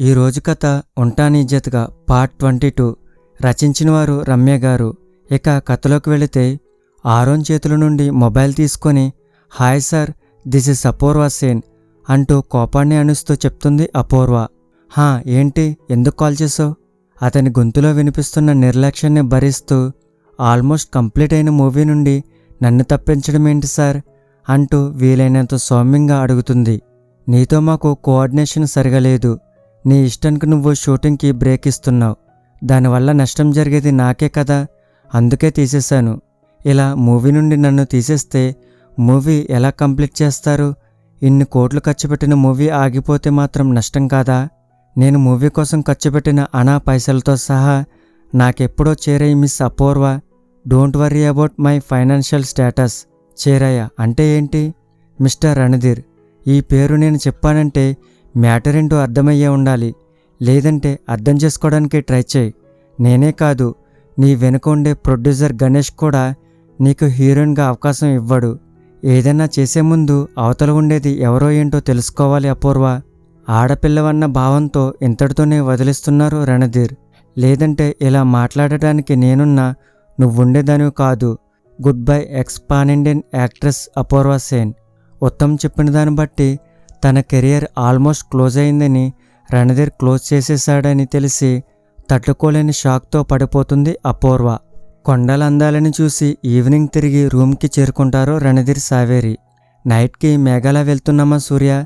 ఈ రోజు కథ ఉంటాని ఇజ్జత్గా పార్ట్ ట్వంటీ టూ. రచించినవారు రమ్య గారు. ఇక కథలోకి వెళితే ఆరోన్ చేతుల నుండి మొబైల్ తీసుకొని hi sir this is Apoorva Sen అంటూ కోపాన్ని అణుస్తూ చెప్తుంది అపూర్వ. హా ఏంటి? ఎందుకు కాల్ చేసావు అతని గొంతులో వినిపిస్తున్న నిర్లక్ష్యాన్ని భరిస్తూ ఆల్మోస్ట్ కంప్లీట్ అయిన మూవీ నుండి నన్ను తప్పించడం ఏంటి సార్? అంటూ వీలైనంత సౌమ్యంగా అడుగుతుంది. నీతో మాకు కోఆర్డినేషన్ సరిగా లేదు. నీ ఇష్టానికి నువ్వు షూటింగ్కి బ్రేక్ ఇస్తున్నావు. దానివల్ల నష్టం జరిగేది నాకే కదా. అందుకే తీసేశాను. ఇలా మూవీ నుండి నన్ను తీసేస్తే మూవీ ఎలా కంప్లీట్ చేస్తారు? ఇన్ని కోట్లు ఖర్చు పెట్టిన మూవీ ఆగిపోతే మాత్రం నష్టం కాదా? నేను మూవీ కోసం ఖర్చు పెట్టిన అనా పైసలతో సహా నాకెప్పుడో చేరాయి miss Apoorva. Don't worry about my financial status. చేరాయ? అంటే ఏంటి? మిస్టర్ రణధీర్ ఈ పేరు నేను చెప్పానంటే మ్యాటర్ ఏంటో అర్థమయ్యే ఉండాలి. లేదంటే అర్థం చేసుకోవడానికి ట్రై చేయి. నేనే కాదు నీ వెనుక ఉండే ప్రొడ్యూసర్ గణేష్ కూడా నీకు హీరోయిన్గా అవకాశం ఇవ్వడు. ఏదైనా చేసే ముందు అవతల ఉండేది ఎవరో ఏంటో తెలుసుకోవాలి అపూర్వ. ఆడపిల్లవన్న భావంతో ఇంతటితోనే వదిలిస్తున్నారు రణధీర్. లేదంటే ఇలా మాట్లాడటానికి నేనున్నా నువ్వుండేదానివి కాదు. Good bye independent actress Apoorva Sen. Uttam చెప్పిన దాన్ని బట్టి తన కెరియర్ ఆల్మోస్ట్ క్లోజ్ అయిందని రణధీర్ క్లోజ్ చేసేశాడని తెలిసి తట్టుకోలేని షాక్తో పడిపోతుంది అపూర్వ. కొండల అందాలని చూసి ఈవినింగ్ తిరిగి రూమ్కి చేరుకుంటారు రణధీర్ సావేరి. నైట్కి మేఘాల వెళ్తున్నామా సూర్య?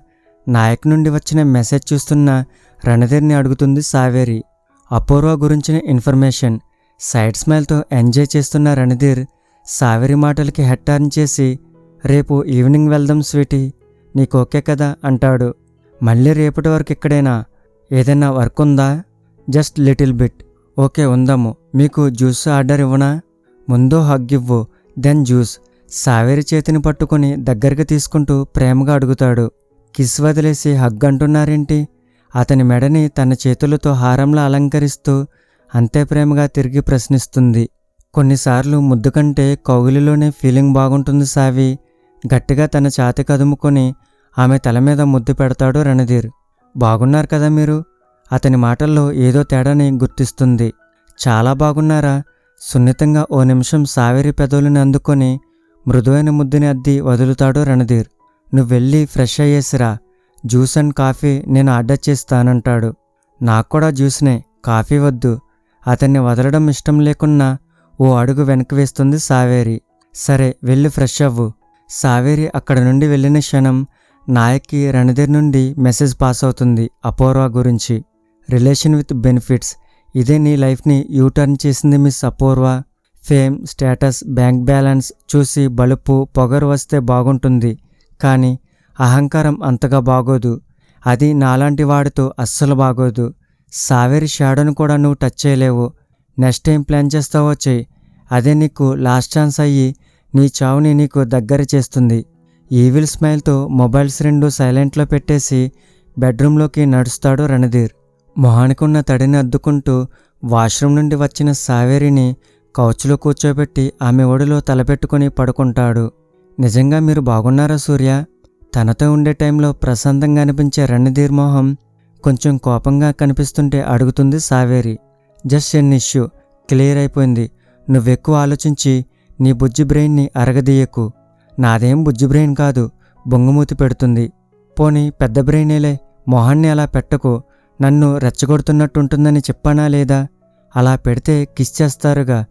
నాయక్ నుండి వచ్చిన మెసేజ్ చూస్తున్న రణధీర్ని అడుగుతుంది సావేరి. అపూర్వ గురించిన ఇన్ఫర్మేషన్. సైడ్ స్మైల్తో ఎంజాయ్ చేస్తున్న రణధీర్ సావేరి మాటలకి హెట్టార్న్ చేసి రేపు ఈవినింగ్ వెళ్దాం స్వీటీ. నీకు ఓకే కదా అంటాడు. మళ్ళీ రేపటి వరకు ఇక్కడేనా? ఏదైనా వర్క్ ఉందా? Just little bit. ఓకే ఉందాము మీకు జ్యూస్ ఆర్డర్ ఇవ్వనా? ముందు హగ్ ఇవ్వు దెన్ జ్యూస్. సావేరి చేతిని పట్టుకొని దగ్గరికి తీసుకుంటూ ప్రేమగా అడుగుతాడు. కిస్ వదిలేసి హగ్ అంటున్నారేంటి? అతని మెడని తన చేతులతో హారంలా అలంకరిస్తూ అంతే ప్రేమగా తిరిగి ప్రశ్నిస్తుంది. కొన్నిసార్లు ముద్దు కంటే కౌగిలిలోనే ఫీలింగ్ బాగుంటుంది సావి. గట్టిగా తన ఛాతి కదుముకొని ఆమె తల మీద ముద్దు పెడతాడు రణధీర్. బాగున్నారు కదా మీరు? అతని మాటల్లో ఏదో తేడాని గుర్తిస్తుంది. చాలా బాగున్నారా? సున్నితంగా ఓ నిమిషం సావేరి పెదవులను అందుకొని మృదువైన ముద్దుని అద్ది వదులుతాడు రణధీర్. నువ్వెళ్ళి ఫ్రెష్ అయ్యేసిరా. జ్యూస్ అండ్ కాఫీ నేను ఆర్డర్ చేస్తానంటాడు. నాకు కూడా జ్యూస్నే కాఫీ వద్దు. అతన్ని వదలడం ఇష్టం లేకున్నా ఓ అడుగు వెనక్కి వేస్తుంది సావేరి. సరే వెళ్ళి ఫ్రెష్ అవ్వు. సావేరి అక్కడ నుండి వెళ్ళిన క్షణం నాయక్కి రణధీర్ నుండి మెసేజ్ పాస్ అవుతుంది అపూర్వ గురించి. Relation with benefits. ఇదే నీ లైఫ్ని యూటర్న్ చేసింది miss Apoorva. Fame status bank balance చూసి బలుపు పొగరు వస్తే బాగుంటుంది. కానీ అహంకారం అంతగా బాగోదు. అది నాలాంటి వాడితో అస్సలు బాగోదు. సావేరి షాడోను కూడా నువ్వు టచ్ చేయలేవు. నెక్స్ట్ టైం ప్లాన్ చేస్తావో చెయ్యి అదే నీకు లాస్ట్ ఛాన్స్ అయ్యి నీ చావుని నీకు దగ్గర చేస్తుంది. ఈవిల్ స్మైల్తో మొబైల్స్ రెండు సైలెంట్లో పెట్టేసి బెడ్రూమ్లోకి నడుస్తాడు రణధీర్. మొహానికున్న తడిని అద్దుకుంటూ వాష్రూమ్ నుండి వచ్చిన సావేరిని కౌచ్లో కూర్చోబెట్టి ఆమె ఒడిలో తలపెట్టుకుని పడుకుంటాడు. నిజంగా మీరు బాగున్నారా సూర్య? తనతో ఉండే టైంలో ప్రశాంతంగా అనిపించే రణధీర్ మొహం కొంచెం కోపంగా కనిపిస్తుంటే అడుగుతుంది Saveri. Just an issue. Clear అయిపోయింది. నువ్వెక్కువ ఆలోచించి నీ బుజ్జి బ్రెయిన్ని అరగదీయకు. నాదేం బుజ్జి బ్రెయిన్ కాదు బొంగుమూతి పెడుతుంది. పోనీ పెద్ద బ్రెయినేలే మొహాన్ని అలా పెట్టకు. నన్ను రెచ్చగొడుతున్నట్టుంటుందని చెప్పానా లేదా? అలా పెడితే కిస్ చేస్తారుగా.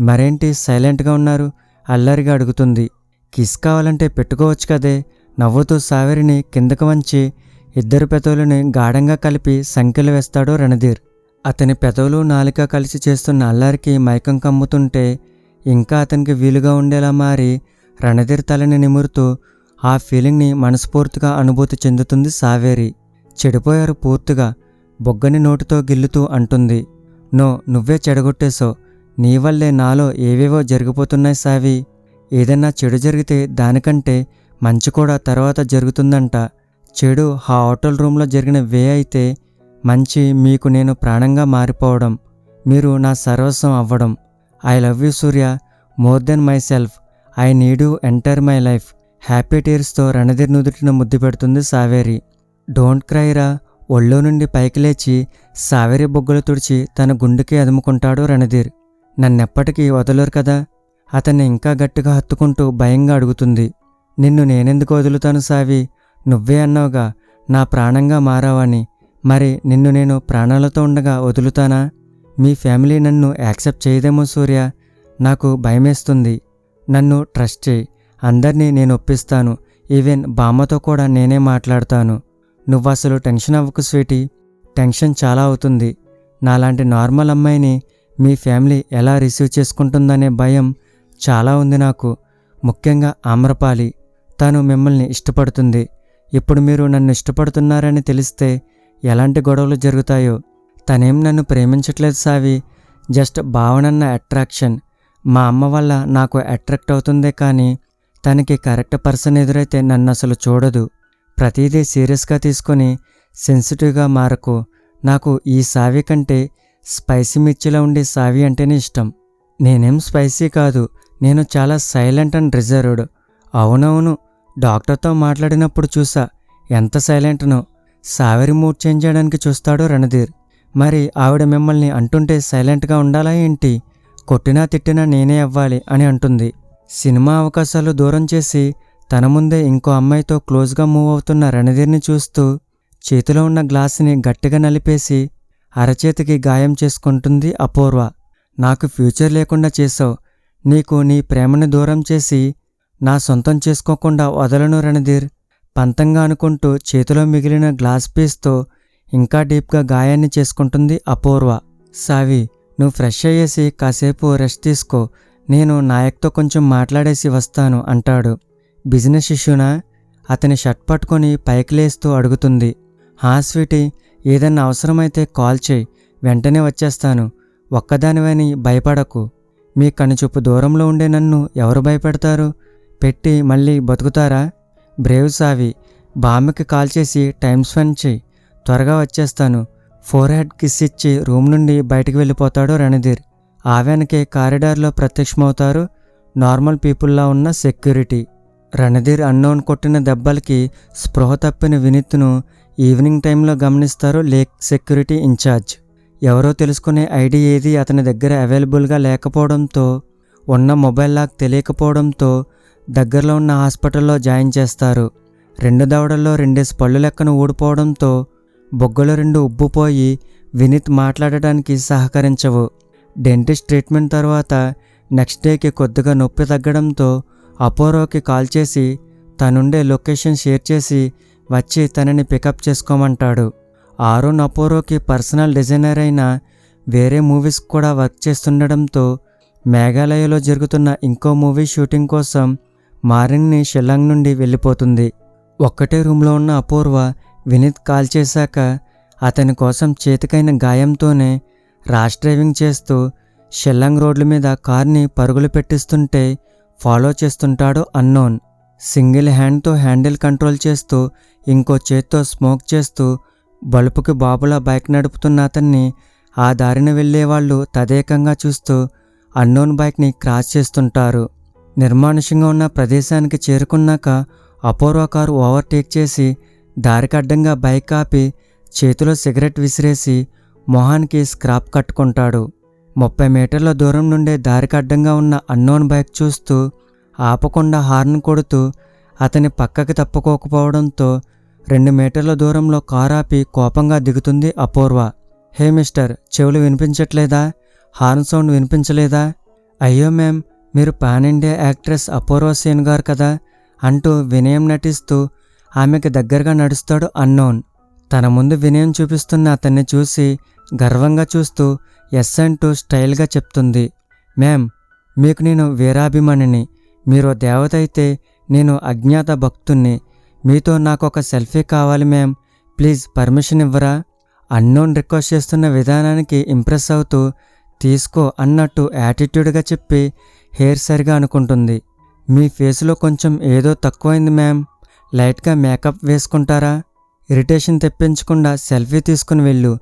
మరేంటి సైలెంట్గా ఉన్నారు? అల్లరిగా అడుగుతుంది. కిస్ కావాలంటే పెట్టుకోవచ్చు కదే. నవ్వుతూ సావేరిని కిందకు వంచి ఇద్దరు పెదవులని గాఢంగా కలిపి సంఖ్యలు వేస్తాడు రణధీర్. అతని పెదవులు నాలిక కలిసి చేస్తున్న అల్లరికి మైకం కమ్ముతుంటే ఇంకా అతనికి వీలుగా ఉండేలా మారి రణధీర్ తలని నిమురుతూ ఆ ఫీలింగ్ని మనస్ఫూర్తిగా అనుభూతి చెందుతుంది సావేరి. చెడిపోయారు పూర్తిగా. బొగ్గని నోటితో గిల్లుతూ అంటుంది. నో నువ్వే చెడగొట్టేసో నీ వల్లే నాలో ఏవేవో జరిగిపోతున్నాయి సావి. ఏదన్నా చెడు జరిగితే దానికంటే మంచి కూడా తర్వాత జరుగుతుందంట. చెడు ఆ హోటల్ రూమ్లో జరిగిన వే అయితే మంచి మీకు నేను ప్రాణంగా మారిపోవడం మీరు నా సర్వస్వం అవ్వడం. I love you Surya. More than myself I need you enter my life. Happy టీర్స్తో Randhir నుదుటిన ముద్దు పెడుతుంది సావేరి. డోంట్ క్రైరా ఒళ్ళో నుండి పైకి లేచి సావేరి బొగ్గులు తుడిచి తన గుండెకి అదుముకుంటాడు రణధీర్. నన్నెప్పటికీ వదలరు కదా? అతన్ని ఇంకా గట్టిగా హత్తుకుంటూ భయంగా అడుగుతుంది. నిన్ను నేనెందుకు వదులుతాను సావి? నువ్వే అన్నావుగా. నా ప్రాణంగా మారావని. మరి నిన్ను నేను ప్రాణాలతో ఉండగా వదులుతానా? మీ ఫ్యామిలీ నన్ను యాక్సెప్ట్ చేయదేమో సూర్య. నాకు భయమేస్తుంది. నన్ను ట్రస్ట్ చేయి. అందరినీ నేను ఒప్పిస్తాను. ఈవెన్ బామ్మతో కూడా నేనే మాట్లాడతాను. నువ్వు అసలు టెన్షన్ అవ్వకు స్వీటీ. టెన్షన్ చాలా అవుతుంది. నాలాంటి నార్మల్ అమ్మాయిని మీ ఫ్యామిలీ ఎలా రిసీవ్ చేసుకుంటుందనే భయం చాలా ఉంది నాకు. ముఖ్యంగా ఆమ్రపాలి. తను మిమ్మల్ని ఇష్టపడుతుంది. ఇప్పుడు మీరు నన్ను ఇష్టపడుతున్నారని తెలిస్తే ఎలాంటి గొడవలు జరుగుతాయో తనేం నన్ను ప్రేమించట్లేదు సావి. జస్ట్ భావనన్న అట్రాక్షన్. మా అమ్మ వల్ల నాకు అట్రాక్ట్ అవుతుందే కానీ తనకి కరెక్ట్ పర్సన్ ఎదురైతే నన్ను అసలు చూడదు. ప్రతిదీ సీరియస్గా తీసుకొని సెన్సిటివ్గా మారకు. నాకు ఈ సావి కంటే స్పైసీ మిర్చిలో ఉండే సావి అంటేనే ఇష్టం. నేనేం స్పైసీ కాదు. నేను చాలా సైలెంట్ అండ్ రిజర్వ్డ్. అవునవును డాక్టర్తో మాట్లాడినప్పుడు చూసా. ఎంత సైలెంట్నో. సావేరి మూడ్ చేంజ్ చేయడానికి చూస్తాడో రణధీర్. మరి ఆవిడ మిమ్మల్ని అంటుంటే సైలెంట్గా ఉండాలా ఏంటి? కొట్టినా తిట్టినా నేనే అవ్వాలి అని అంటుంది. సినిమా అవకాశాలు దూరం చేసి తన ముందే ఇంకో అమ్మాయితో క్లోజ్గా మూవ్ అవుతున్న రణధీర్ని చూస్తూ చేతిలో ఉన్న గ్లాసుని గట్టిగా నలిపేసి అరచేతికి గాయం చేసుకుంటుంది అపూర్వ. నాకు ఫ్యూచర్ లేకుండా చేసావు నీకు నీ ప్రేమను దూరం చేసి నా సొంతం చేసుకోకుండా వదలను రణధీర్. పంతంగా అనుకుంటూ చేతిలో మిగిలిన గ్లాస్ పీస్తో ఇంకా డీప్గా గాయాన్ని చేసుకుంటుంది అపూర్వ. సావి నువ్వు ఫ్రెష్ అయ్యేసి కాసేపు రెస్ట్ తీసుకో. నేను నాయక్తో కొంచెం మాట్లాడేసి వస్తాను అంటాడు. బిజినెస్ ఇష్యూనా? అతని షర్ట్ పట్టుకొని పైకి లేస్తూ అడుగుతుంది. హా స్వీటీ ఏదన్నా అవసరమైతే కాల్ చేయి. వెంటనే వచ్చేస్తాను. ఒక్కదానివని భయపడకు. మీ కనుచూపు దూరంలో ఉండే నన్ను ఎవరు భయపెడతారు? పెట్టి మళ్ళీ బతుకుతారా? బ్రేవ్ సావి బామ్మకి కాల్ చేసి టైం స్పెండ్ చేయి. త్వరగా వచ్చేస్తాను. ఫోర్ హెడ్ కిస్ ఇచ్చి రూమ్ నుండి బయటికి వెళ్ళిపోతాడు రణధీర్. ఆవెనకే కారిడార్లో ప్రత్యక్షమవుతారు నార్మల్ పీపుల్లా ఉన్న సెక్యూరిటీ. రణధీర్ అన్నోన్ కొట్టిన దెబ్బలకి స్పృహ తప్పిన వినీత్ను ఈవినింగ్ టైంలో గమనిస్తారు లేక్ సెక్యూరిటీ ఇన్ఛార్జ్. ఎవరో తెలుసుకునే ఐడి ఏది అతని దగ్గర అవైలబుల్గా లేకపోవడంతో ఉన్న మొబైల్ లాక్ తెలియకపోవడంతో దగ్గరలో ఉన్న హాస్పిటల్లో జాయిన్ చేస్తారు. రెండు దవడల్లో రెండేసి పళ్ళు లెక్కన ఊడిపోవడంతో బొగ్గలు రెండు ఉబ్బుపోయి వినీత్ మాట్లాడటానికి సహకరించవు. డెంటిస్ట్ ట్రీట్మెంట్ తర్వాత నెక్స్ట్ డేకి కొద్దిగా నొప్పి తగ్గడంతో అపోరోకి కాల్ చేసి తనుండే లొకేషన్ షేర్ చేసి వచ్చి తనని పికప్ చేసుకోమంటాడు. ఆరుణ్ అపోరోకి పర్సనల్ డిజైనర్ అయిన వేరే మూవీస్ కూడా వర్క్ చేస్తుండడంతో మేఘాలయలో జరుగుతున్న ఇంకో మూవీ షూటింగ్ కోసం మారిన్ని షిల్లాంగ్ నుండి వెళ్ళిపోతుంది. ఒక్కటే రూమ్లో ఉన్న అపూర్వ వినీత్ కాల్ చేశాక అతని కోసం చేతికైన గాయంతోనే రాష్ డ్రైవింగ్ చేస్తూ షెల్లాంగ్ రోడ్ల మీద కార్ని పరుగులు పెట్టిస్తుంటే ఫాలో చేస్తుంటాడు అన్నోన్. సింగిల్ హ్యాండ్తో హ్యాండిల్ కంట్రోల్ చేస్తూ ఇంకో చేత్తో స్మోక్ చేస్తూ బలుపుకి బాబులా బైక్ నడుపుతున్న అతన్ని ఆ దారిన వెళ్ళేవాళ్ళు తదేకంగా చూస్తూ అన్నోన్ బైక్ని క్రాస్ చేస్తుంటారు. నిర్మానుష్యంగా ఉన్న ప్రదేశానికి చేరుకున్నాక అపూర్వ కారు ఓవర్టేక్ చేసి దారికి అడ్డంగా బైక్ ఆపి చేతిలో సిగరెట్ విసిరేసి మొహానికి స్క్రాప్ కట్టుకుంటాడు. ముప్పై మీటర్ల దూరం నుండే దారికి అడ్డంగా ఉన్న అన్నోన్ బైక్ చూస్తూ ఆపకుండా హార్న్ కొడుతూ అతని పక్కకి తప్పుకోకపోవడంతో రెండు మీటర్ల దూరంలో కారు ఆపి కోపంగా దిగుతుంది అపూర్వ. హే మిస్టర్ చెవులు వినిపించట్లేదా? హార్న్ సౌండ్ వినిపించలేదా? అయ్యో మ్యామ్ మీరు pan India actress Apoorva Sen garu కదా అంటూ వినయం నటిస్తూ ఆమెకు దగ్గరగా నడుస్తాడు అన్నోన్. తన ముందు వినయం చూపిస్తున్న అతన్ని చూసి గర్వంగా చూస్తూ ఎస్ అంటూ స్టైల్గా చెప్తుంది. మ్యామ్ మీకు నేను వీరాభిమానిని. మీరు దేవత అయితే నేను అజ్ఞాత భక్తుణ్ణి. మీతో నాకు ఒక సెల్ఫీ కావాలి మ్యామ్. ప్లీజ్ పర్మిషన్ ఇవ్వరా అన్నోన్ రిక్వెస్ట్ చేస్తున్న విధానానికి ఇంప్రెస్ అవుతూ తీసుకో అన్నట్టు యాటిట్యూడ్గా చెప్పి హెయిర్ సరిగా అనుకుంటుంది. మీ ఫేస్లో కొంచెం ఏదో తక్కువైంది మ్యామ్. లైట్గా మేకప్ వేసుకుంటారా? ఇరిటేషన్ తెప్పించకుండా సెల్ఫీ తీసుకుని వెళ్ళు.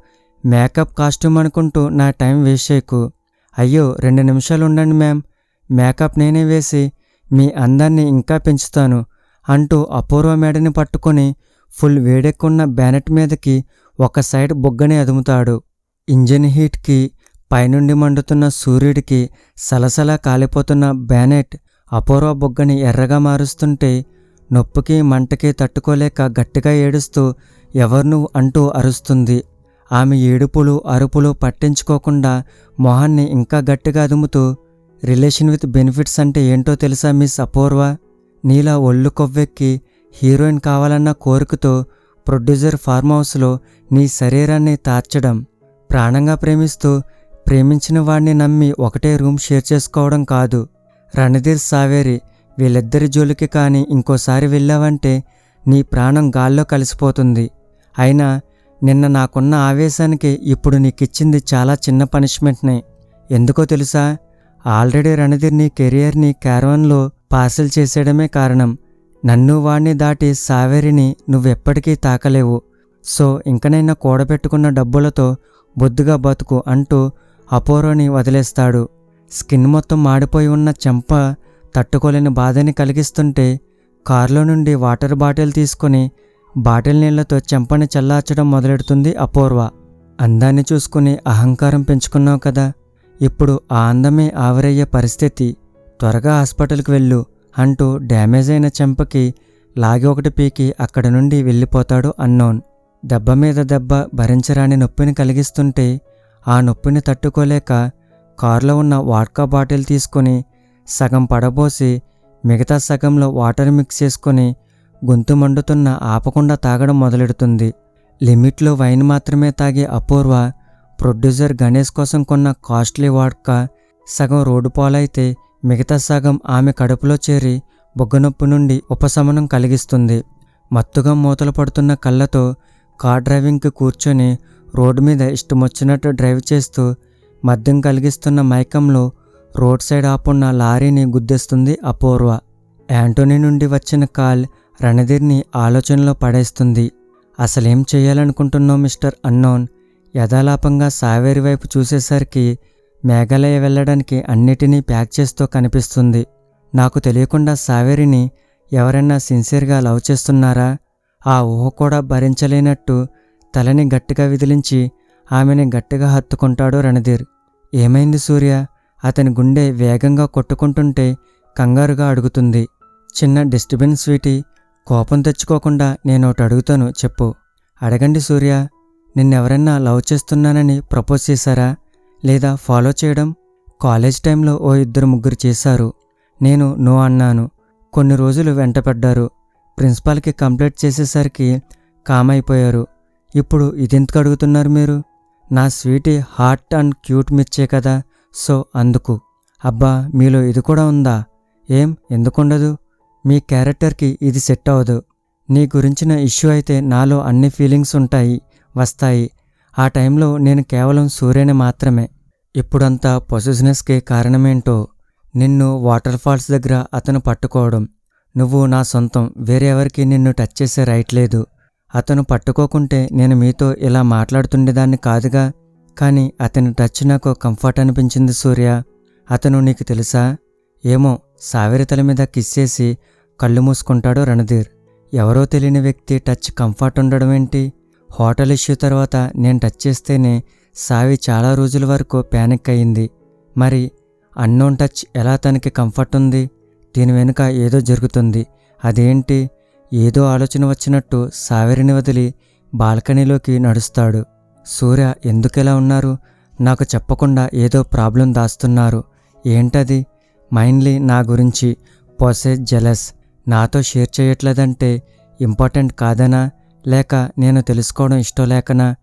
మేకప్ కాస్ట్యూమ్ అనుకుంటూ నా టైం వేస్ట్ చేయకు. అయ్యో రెండు నిమిషాలు ఉండండి మ్యామ్. మేకప్ నేనే వేసి మీ అందాన్ని ఇంకా పెంచుతాను అంటూ అపూర్వ మేడని పట్టుకొని ఫుల్ వేడెక్కున్న బ్యానెట్ మీదకి ఒక సైడ్ బొగ్గని అదుముతాడు. ఇంజిన్ హీట్కి పైనుండి మండుతున్న సూర్యుడికి సలసల కాలిపోతున్న బ్యానెట్ అపూర్వ బొగ్గని ఎర్రగా మారుస్తుంటే నొప్పికి మంటకి తట్టుకోలేక గట్టిగా ఏడుస్తూ ఎవర్నూ అంటూ అరుస్తుంది. ఆమె ఏడుపులు అరుపులు పట్టించుకోకుండా మొహాన్ని ఇంకా గట్టిగా అదుముతూ రిలేషన్ విత్ బెనిఫిట్స్ అంటే ఏంటో తెలుసా మిస్ అపూర్వ? నీలా ఒళ్ళు కొవ్వెక్కి హీరోయిన్ కావాలన్న కోరికతో ప్రొడ్యూసర్ ఫార్మ్ హౌస్లో నీ శరీరాన్ని తార్చడం ప్రాణంగా ప్రేమిస్తూ ప్రేమించిన వాడిని నమ్మి ఒకటే రూమ్ షేర్ చేసుకోవడం కాదు. రణధీర్ సావేరి వీళ్ళిద్దరి జోలికి కానీ ఇంకోసారి వెళ్ళావంటే నీ ప్రాణం గాల్లో కలిసిపోతుంది. అయినా నిన్న నాకున్న ఆవేశానికి ఇప్పుడు నీకిచ్చింది చాలా చిన్న పనిష్మెంట్నే. ఎందుకో తెలుసా? ఆల్రెడీ రణధీర్ నీ కెరియర్ని క్యారవన్లో పార్సిల్ చేసేయడమే కారణం. నన్ను వాణ్ణి దాటి సావేరిని నువ్వెప్పటికీ తాకలేవు. సో ఇంకనైనా కూడబెట్టుకున్న డబ్బులతో బొద్దుగా బతుకు అంటూ అపోరోని వదిలేస్తాడు. స్కిన్ మొత్తం మాడిపోయి ఉన్న చెంప తట్టుకోలేని బాధని కలిగిస్తుంటే కారులో నుండి వాటర్ బాటిల్ తీసుకుని బాటిల్ నీళ్ళతో చెంపని చల్లార్చడం మొదలెడుతుంది అపూర్వ. అందాన్ని చూసుకుని అహంకారం పెంచుకున్నావు కదా. ఇప్పుడు ఆ అందమే ఆవిరయ్యే పరిస్థితి. త్వరగా హాస్పిటల్కి వెళ్ళు అంటూ డ్యామేజ్ అయిన చెంపకి లాగి ఒకటి పీకి అక్కడి నుండి వెళ్ళిపోతాడు అన్నోన్. దెబ్బ మీద దెబ్బ భరించరాని నొప్పిని కలిగిస్తుంటే ఆ నొప్పిని తట్టుకోలేక కారులో ఉన్న వాడ్కా బాటిల్ తీసుకొని సగం పడబోసి మిగతా సగంలో వాటర్ మిక్స్ చేసుకొని గొంతు మండుతున్న ఆపకుండా తాగడం మొదలెడుతుంది. లిమిట్లో వైన్ మాత్రమే తాగే అపూర్వ ప్రొడ్యూసర్ గణేష్ కోసం కొన్న కాస్ట్లీ వాడ్కా సగం రోడ్డు పాలైతే మిగతా సగం ఆమె కడుపులో చేరి బొగ్గనొప్పి నుండి ఉపశమనం కలిగిస్తుంది. మత్తుగా మూతలు పడుతున్న కళ్ళతో కార్ డ్రైవింగ్కి కూర్చొని రోడ్డు మీద ఇష్టమొచ్చినట్టు డ్రైవ్ చేస్తూ మద్యం కలిగిస్తున్న మైకంలో రోడ్ సైడ్ ఆపున్న లారీని గుద్దేస్తుంది అపూర్వ. యాంటోనీ నుండి వచ్చిన కాల్ రణధీర్ని ఆలోచనలో పడేస్తుంది. అసలేం చేయాలనుకుంటున్నావు మిస్టర్ అన్నోన్? యథాలాపంగా సావేరి వైపు చూసేసరికి మేఘాలయ వెళ్ళడానికి అన్నిటినీ ప్యాక్ చేస్తూ కనిపిస్తుంది. నాకు తెలియకుండా సావేరిని ఎవరైనా సిన్సియర్గా లవ్ చేస్తున్నారా? ఆ ఊహ కూడా భరించలేనట్టు తలని గట్టిగా విదిలించి ఆమెని గట్టిగా హత్తుకుంటాడు రణధీర్. ఏమైంది సూర్య? అతని గుండె వేగంగా కొట్టుకుంటుంటే కంగారుగా అడుగుతుంది. చిన్న డిస్టర్బెన్స్ స్వీటీ కోపం తెచ్చుకోకుండా నేను ఒకటి అడుగుతాను చెప్పు. అడగండి సూర్య నిన్నెవరన్నా లవ్ చేస్తున్నానని ప్రపోజ్ చేశారా? లేదా ఫాలో చేయడం? కాలేజ్ టైంలో ఓ ఇద్దరు ముగ్గురు చేశారు. నేను నో అన్నాను. కొన్ని రోజులు వెంటపడ్డారు ప్రిన్సిపాల్కి కంప్లైంట్ చేసేసరికి కామ్ అయిపోయారు. ఇప్పుడు ఇదెందుకు అడుగుతున్నారు మీరు? నా స్వీటీ హార్ట్ అండ్ క్యూట్ మిర్చే కదా. సో అందుకు అబ్బా మీలో ఇది కూడా ఉందా? ఏం ఎందుకుండదు? మీ క్యారెక్టర్కి ఇది సెట్ అవ్వదు. నీ గురించిన ఇష్యూ అయితే నాలో అన్ని ఫీలింగ్స్ ఉంటాయి వస్తాయి. ఆ టైంలో నేను కేవలం సూర్యని మాత్రమే. ఇప్పుడంతా పొసెసినెస్కి కారణమేంటో నిన్ను వాటర్ ఫాల్స్ దగ్గర అతను పట్టుకోవడం. నువ్వు నా సొంతం వేరే ఎవరికి నిన్ను టచ్ చేసే రైట్ లేదు. అతను పట్టుకోకుంటే నేను మీతో ఇలా మాట్లాడుతుండేదాన్ని కాదుగా? కానీ అతని టచ్ నాకు కంఫర్ట్ అనిపించింది సూర్య. అతను నీకు తెలుసా? ఏమో సావిరి తల మీద కిస్ చేసి కళ్ళు మూసుకుంటాడు రణధీర్. ఎవరో తెలియని వ్యక్తి టచ్ కంఫర్ట్ ఉండడం ఏంటి? హోటల్ ఇష్యూ తర్వాత నేను టచ్ చేస్తేనే సావి చాలా రోజుల వరకు ప్యానిక్ అయింది మరి అన్నోన్ టచ్ ఎలా తనకి కంఫర్ట్ ఉంది? దీని వెనుక ఏదో జరుగుతుంది. అదేంటి? ఏదో ఆలోచన వచ్చినట్టు సావిరిని వదిలి బాల్కనీలోకి నడుస్తాడు. సూర్య ఎందుకెలా ఉన్నారు? నాకు చెప్పకుండా ఏదో ప్రాబ్లం దాస్తున్నారు. ఏంటది? మైండ్లీ నా గురించి పొసే జెలస్. నాతో షేర్ చేయట్లేదంటే ఇంపార్టెంట్ కాదనా? లేక నేను తెలుసుకోవడం ఇష్టం లేకనా?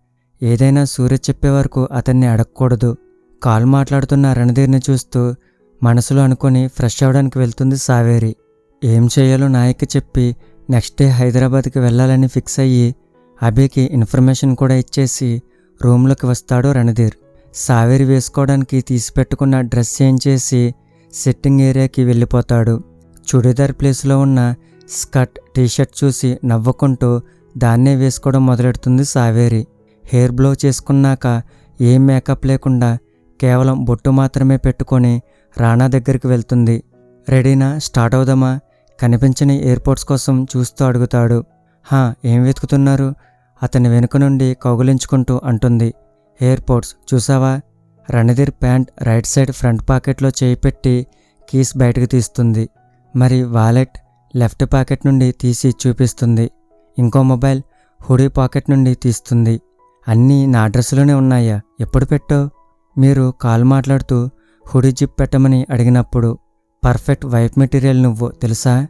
ఏదైనా సూర్య చెప్పే వరకు అతన్ని అడగకూడదు. కాల్ మాట్లాడుతున్న రణధీర్ని చూస్తూ మనసులో అనుకొని ఫ్రెష్ అవ్వడానికి వెళ్తుంది సావేరి. ఏం చేయాలో నాయకి చెప్పి నెక్స్ట్ డే హైదరాబాద్కి వెళ్ళాలని ఫిక్స్ అయ్యి అభికి ఇన్ఫర్మేషన్ కూడా ఇచ్చేసి రూమ్లోకి వస్తాడు రణధీర్. సావేరి వేసుకోవడానికి తీసిపెట్టుకున్న డ్రెస్ చేంజ్ చేసి సిట్టింగ్ ఏరియాకి వెళ్ళిపోతాడు. చుడీదార్ ప్లేస్లో ఉన్న స్కర్ట్ టీషర్ట్ చూసి నవ్వుకుంటూ దాన్నే వేసుకోవడం మొదలెడుతుంది సావేరి. హెయిర్ బ్లో చేసుకున్నాక ఏం మేకప్ లేకుండా కేవలం బొట్టు మాత్రమే పెట్టుకొని రాణా దగ్గరికి వెళ్తుంది. రెడీనా? స్టార్ట్ అవుదామా? కనిపించని ఎయిర్పోర్ట్స్ కోసం చూస్తూ అడుగుతాడు. హా ఏం వెతుకుతున్నారు? అతని వెనుక నుండి కౌగులించుకుంటూ అంటుంది. ఎయిర్పోర్ట్స్ చూసావా? Randhir pant right side front పాకెట్లో చేయి పెట్టి కీస్ బయటకు తీస్తుంది. మరి వాలెట్ లెఫ్ట్ పాకెట్ నుండి తీసి చూపిస్తుంది. ఇంకో మొబైల్ హుడీ పాకెట్ నుండి తీస్తుంది. అన్నీ నా అడ్రస్లోనే ఉన్నాయా? ఎప్పుడు పెట్టావు? మీరు కాల్ మాట్లాడుతూ హుడీ జిప్ పెట్టమని అడిగినప్పుడు పర్ఫెక్ట్ వైట్ మెటీరియల్ నువ్వు తెలుసా?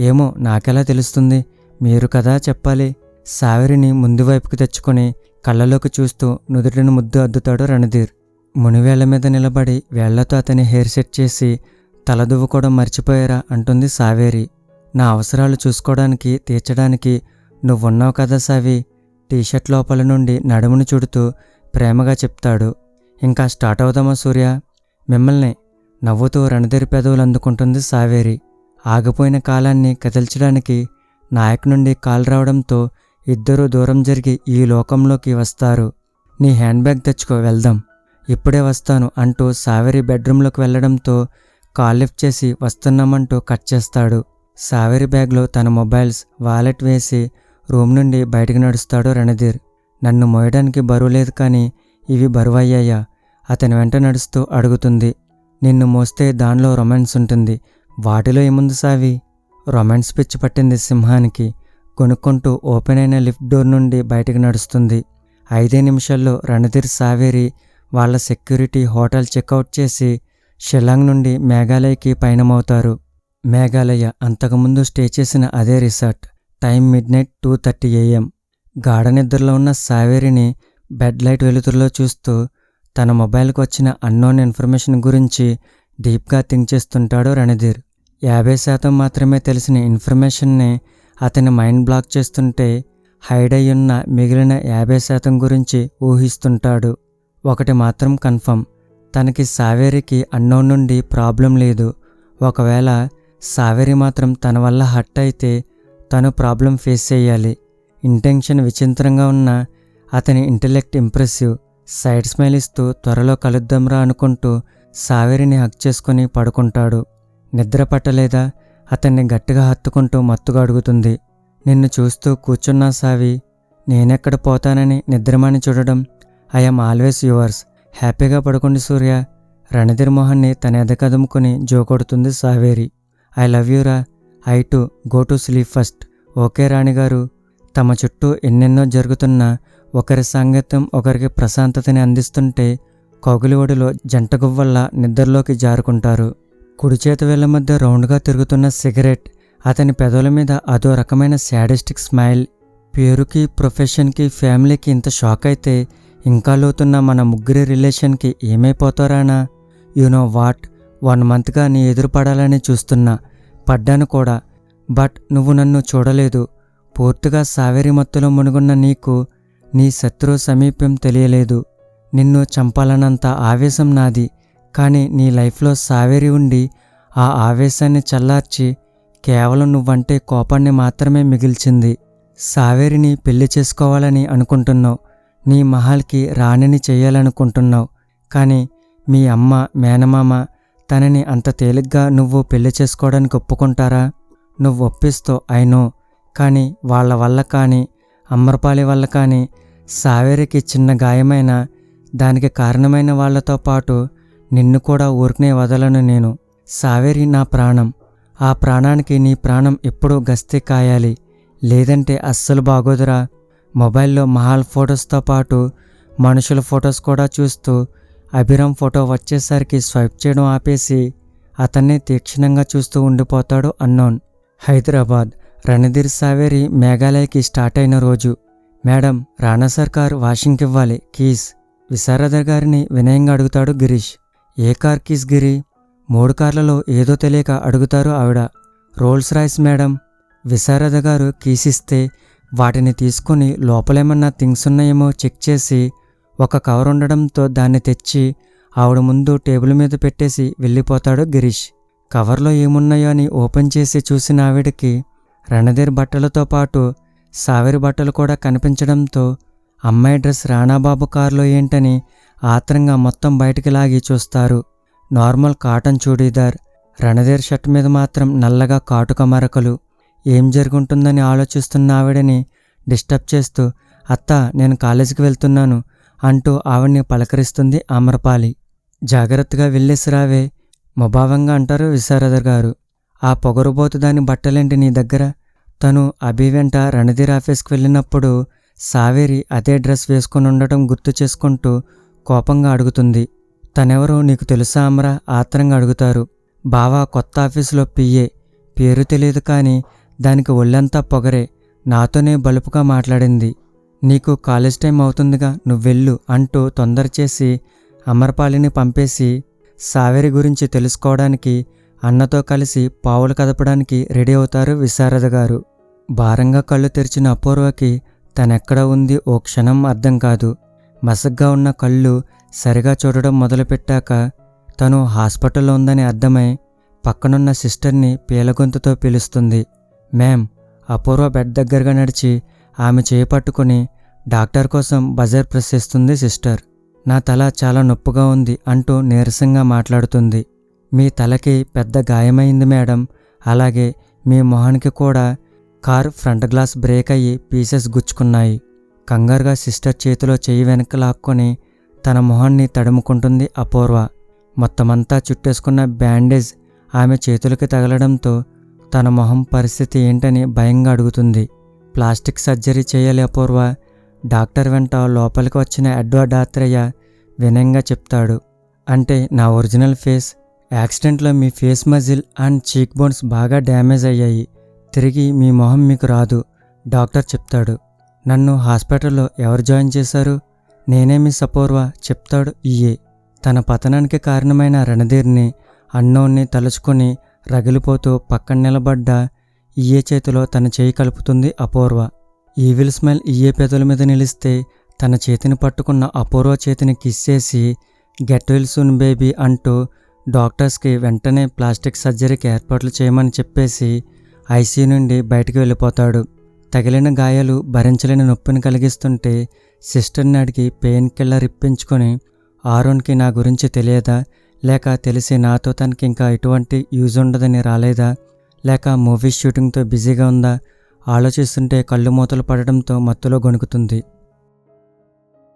ఏమో నాకెలా తెలుస్తుంది? మీరు కదా చెప్పాలి. సావిరిని ముందు వైపుకు తెచ్చుకొని కళ్ళలోకి చూస్తూ నుదుటిని ముద్దు అద్దుతాడు రణధీర్. మునివేళ్ళ మీద నిలబడి వేళ్ళతో అతని హెయిర్ సెట్ చేసి తలదువ్వుకోవడం మర్చిపోయారా అంటుంది సావేరి. నా అవసరాలు చూసుకోవడానికి తీర్చడానికి నువ్వున్నావు కదా సావి. టీషర్ట్ లోపల నుండి నడుమును చుడుతూ ప్రేమగా చెప్తాడు. ఇంకా స్టార్ట్ అవుదామా సూర్య? మిమ్మల్ని నవ్వుతూ రణధీర్ పెదవులు అందుకుంటుంది సావేరి. ఆగిపోయిన కాలాన్ని కదిల్చడానికి నాయక్ నుండి కాల్ రావడంతో ఇద్దరూ దూరం జరిగి ఈ లోకంలోకి వస్తారు. నీ హ్యాండ్ బ్యాగ్ తెచ్చుకో వెళ్దాం. ఇప్పుడే వస్తాను అంటూ సావేరి బెడ్రూమ్లోకి వెళ్ళడంతో కాల్ లిఫ్ట్ చేసి వస్తున్నామంటూ కట్ చేస్తాడు. సావేరి బ్యాగ్లో తన మొబైల్స్ వాలెట్ వేసి రూమ్ నుండి బయటకు నడుస్తాడు రణధీర్. నన్ను మోయడానికి బరువు లేదు కానీ ఇవి బరువయ్యాయా? అతని వెంట నడుస్తూ అడుగుతుంది. నిన్ను మోస్తే దానిలో రొమాన్స్ ఉంటుంది. వాటిలో ఏముంది సావి? రొమాన్స్ పిచ్చి పట్టింది సింహానికి. కొనుక్కుంటూ ఓపెన్ అయిన లిఫ్ట్ డోర్ నుండి బయటకు నడుస్తుంది. ఐదే నిమిషాల్లో రణధీర్ సావేరి వాళ్ళ సెక్యూరిటీ హోటల్ చెక్అవుట్ చేసి షిల్లాంగ్ నుండి మేఘాలయకి పయనమవుతారు. మేఘాలయ అంతకుముందు స్టే చేసిన అదే resort. Time midnight two thirty AM. గాఢ నిద్రలో ఉన్న సావేరిని బెడ్ లైట్ వెలుతురులో చూస్తూ తన మొబైల్కి వచ్చిన అన్నోన్ ఇన్ఫర్మేషన్ గురించి డీప్గా థింక్ చేస్తుంటాడు రణధీర్. యాభై శాతం మాత్రమే తెలిసిన ఇన్ఫర్మేషన్నే అతని మైండ్ బ్లాక్ చేస్తుంటే హైడ్ అయ్యున్న మిగిలిన యాభై శాతం గురించి ఊహిస్తుంటాడు. ఒకటి మాత్రం కన్ఫర్మ్ తనకి సావేరికి అన్నో నుండి ప్రాబ్లం లేదు. ఒకవేళ సావేరి మాత్రం తన వల్ల హట్ అయితే తను ప్రాబ్లం ఫేస్ చేయాలి. ఇంటెన్షన్ విచిత్రంగా ఉన్న అతని ఇంటెలెక్ట్ ఇంప్రెసివ్ సైడ్ స్మైల్ ఇస్తూ త్వరలో కలుద్దాంరా అనుకుంటూ సావేరిని హక్ చేసుకుని పడుకుంటాడు. నిద్ర పట్టలేదా? అతన్ని గట్టిగా హత్తుకుంటూ మత్తుగా అడుగుతుంది. నిన్ను చూస్తూ కూర్చున్నా సావి నేనెక్కడ పోతానని నిద్రమాని చూడడం. ఐఎమ్ ఆల్వేస్ యువర్స్ హ్యాపీగా పడుకోండి సూర్య. రణధీర్ మోహన్ని తన ఎదకదుముకుని జోకొడుతుంది Saveri. I love యూరా I to go to sleep first okay రాణిగారు తమ చుట్టూ ఎన్నెన్నో జరుగుతున్న ఒకరి సాంగత్యం ఒకరికి ప్రశాంతతని అందిస్తుంటే కౌగులి ఒడిలో జంట నిద్రలోకి జారుకుంటారు. కుడి చేతి వేళ్ళ మధ్య రౌండ్గా తిరుగుతున్న సిగరెట్ అతని పెదవుల మీద అదో రకమైన శాడిస్టిక్ స్మైల్. పేరుకి ప్రొఫెషన్కి ఫ్యామిలీకి ఇంత షాక్ అయితే ఇంకా లోతున్న మన ముగ్గురి రిలేషన్కి ఏమైపోతారానా? యు నో వాట్ వన్ మంత్గా నీ ఎదురుపడాలని చూస్తున్నా పడ్డాను కూడా. బట్ నువ్వు నన్ను చూడలేదు. పూర్తిగా సావేరి మత్తులో మునుగున్న నీకు నీ శత్రు సమీప్యం తెలియలేదు. నిన్ను చంపాలన్నంత ఆవేశం నాది. కానీ నీ లైఫ్లో సావేరి ఉండి ఆ ఆవేశాన్ని చల్లార్చి కేవలం నువ్వంటే కోపాన్ని మాత్రమే మిగిల్చింది. సావేరిని పెళ్ళి చేసుకోవాలని అనుకుంటున్నావు. నీ మహల్కి రాణిని చేయాలనుకుంటున్నావు. కానీ మీ అమ్మ మేనమామ తనని అంత తేలిగ్గా నువ్వు పెళ్ళి చేసుకోవడానికి ఒప్పుకుంటారా? నువ్వు ఒప్పిస్తూ అయినో కానీ వాళ్ళ వల్ల కానీ అమ్మరపాలి వల్ల కానీ సావేరికి చిన్న గాయమైన దానికి కారణమైన వాళ్ళతో పాటు నిన్ను కూడా ఊరికనే వదలను నేను. సావేరి నా ప్రాణం. ఆ ప్రాణానికి నీ ప్రాణం ఎప్పుడూ గస్తీ కాయాలి. లేదంటే అస్సలు బాగోదురా. మొబైల్లో మహాల్ ఫొటోస్తో పాటు మనుషుల ఫొటోస్ కూడా చూస్తూ అభిరామ్ ఫోటో వచ్చేసరికి స్వైప్ చేయడం ఆపేసి అతన్ని తీక్షణంగా చూస్తూ ఉండిపోతాడు అన్నోన్. హైదరాబాద్. రణధీర్ సావేరి మేఘాలయకి స్టార్ట్ అయిన రోజు. మేడం రాణా సర్కార్ వాషింగ్కి ఇవ్వాలి కీస్. విశారద గారిని వినయంగా అడుగుతాడు గిరీష్. ఏ కార్ కీస్ గిరి? మూడు కార్లలో ఏదో తెలియక అడుగుతారు ఆవిడ. రోల్స్ రాయ్స్ మేడం విశారద గారు కీస్ ఇస్తే వాటిని తీసుకుని లోపలేమన్నా థింగ్స్ ఉన్నాయేమో చెక్ చేసి ఒక కవర్ ఉండడంతో దాన్ని తెచ్చి ఆవిడ ముందు టేబుల్ మీద పెట్టేసి వెళ్ళిపోతాడు గిరీష్. కవర్లో ఏమున్నాయో అని ఓపెన్ చేసి చూసిన ఆవిడకి రణధీర్ బట్టలతో పాటు సావేరి బట్టలు కూడా కనిపించడంతో అమ్మాయి డ్రెస్ రాణాబాబు కారులో ఏంటని ఆత్రంగా మొత్తం బయటికి లాగి చూస్తారు. Normal cotton churidar Randhir shirt మీద మాత్రం నల్లగా కాటుక మరకలు. ఏం జరుగుంటుందని ఆలోచిస్తున్న ఆవిడని డిస్టర్బ్ చేస్తూ అత్త నేను కాలేజీకి వెళ్తున్నాను అంటూ ఆవిడ్ని పలకరిస్తుంది అమరపాలి. జాగ్రత్తగా వెళ్ళేసి రావే ముభావంగా అంటారు విశారదర్ గారు. ఆ పొగరుబోతు దాని బట్టలేంటి నీ దగ్గర? తను అభి వెంట రణధీర్ ఆఫీస్కి వెళ్ళినప్పుడు సావేరి అదే డ్రెస్ వేసుకుని ఉండటం గుర్తు చేసుకుంటూ కోపంగా అడుగుతుంది. తనెవరో నీకు తెలుసా అమ్రా? ఆత్రంగా అడుగుతారు. బావా కొత్త ఆఫీసులో పిఏ. పేరు తెలియదు కానీ దానికి ఒళ్ళంతా పొగరే. నాతోనే బలుపుగా మాట్లాడింది. నీకు కాలేజ్ టైం అవుతుందిగా నువ్వెళ్ళు అంటూ తొందర చేసి అమరపాలిని పంపేసి సావేరి గురించి తెలుసుకోవడానికి అన్నతో కలిసి పావులు కదపడానికి రెడీ అవుతారు విశారద గారు. భారంగా కళ్ళు తెరిచిన అపూర్వకి తనెక్కడ ఉంది ఓ క్షణం అర్థం కాదు. మసగ్గా ఉన్న కళ్ళు సరిగా చూడడం మొదలుపెట్టాక తను హాస్పిటల్లో ఉందని అర్థమై పక్కనున్న సిస్టర్ని పీలగొంతుతో పిలుస్తుంది. మ్యామ్ అపూర్వ బెడ్ దగ్గరగా నడిచి ఆమె చేయి పట్టుకుని డాక్టర్ కోసం బజర్ ప్రెస్ చేస్తుంది సిస్టర్. నా తల చాలా నొప్పుగా ఉంది అంటూ నీరసంగా మాట్లాడుతుంది. మీ తలకి పెద్ద గాయమైంది మేడం. అలాగే మీ మొహానికి కూడా కార్ ఫ్రంట్ గ్లాస్ బ్రేక్ అయ్యి పీసెస్ గుచ్చుకున్నాయి. కంగారుగా సిస్టర్ చేతిలో చెయ్యి వెనక్కి లాక్కొని తన మొహాన్ని తడుముకుంటుంది అపూర్వ. మొత్తమంతా చుట్టేసుకున్న బ్యాండేజ్ ఆమె చేతులకి తగలడంతో తన మొహం పరిస్థితి ఏంటని భయంగా అడుగుతుంది. ప్లాస్టిక్ సర్జరీ చేయాలి అపూర్వ. డాక్టర్ వెంట లోపలికి వచ్చిన ఎడ్వర్డ్ ఆత్రేయ వినయంగా చెప్తాడు. అంటే నా ఒరిజినల్ ఫేస్. యాక్సిడెంట్లో మీ ఫేస్ మజిల్ అండ్ చీక్ బోన్స్ బాగా డ్యామేజ్ అయ్యాయి. తిరిగి మీ మొహం మీకు రాదు. డాక్టర్ చెప్తాడు. నన్ను హాస్పిటల్లో ఎవరు జాయిన్ చేశారు? నేనే మీ అపూర్వ చెప్తాడు ఈయే. తన పతనానికి కారణమైన రణధీర్ని అన్నోన్ని తలుచుకొని రగిలిపోతూ పక్కన నిలబడ్డ ఈయే చేతిలో తన చేయి కలుపుతుంది అపూర్వ. ఈవిల్ స్మైల్ ఈయే పెదల మీద నిలిస్తే తన చేతిని పట్టుకున్న అపూర్వ చేతిని కిస్ చేసి గెట్ విల్ సూన్ బేబీ అంటూ డాక్టర్స్కి వెంటనే ప్లాస్టిక్ సర్జరీకి ఏర్పాట్లు చేయమని చెప్పేసి ఐసీ నుండి బయటికి వెళ్ళిపోతాడు. తగిలిన గాయాలు భరించలేని నొప్పిని కలిగిస్తుంటే సిస్టర్ని నాడికి పెయిన్ కిల్లర్ ఇప్పించుకొని ఆరోన్కి నా గురించి తెలియదా? లేక తెలిసి నాతో తనకి ఇంకా ఎటువంటి యూజ్ ఉండదని రాలేదా? లేక మూవీ షూటింగ్తో బిజీగా ఉందా? ఆలోచిస్తుంటే కళ్ళు మూతలు పడడంతో మత్తులో గొణుకుతుంది.